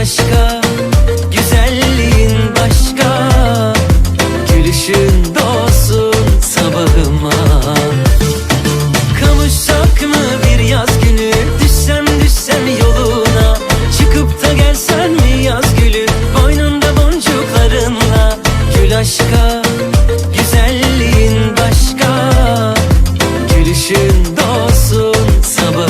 aşka Güzelliğin başka. Gülüşün doğsun sabahıma. Kavuşsak mı bir yaz günü Düşsem düşsem yoluna. Çıkıp da gelsen mi yaz gülü? Boynunda boncuklarınla. Gül aşka Güzelliğin başka. Gülüşün doğsun sabahıma.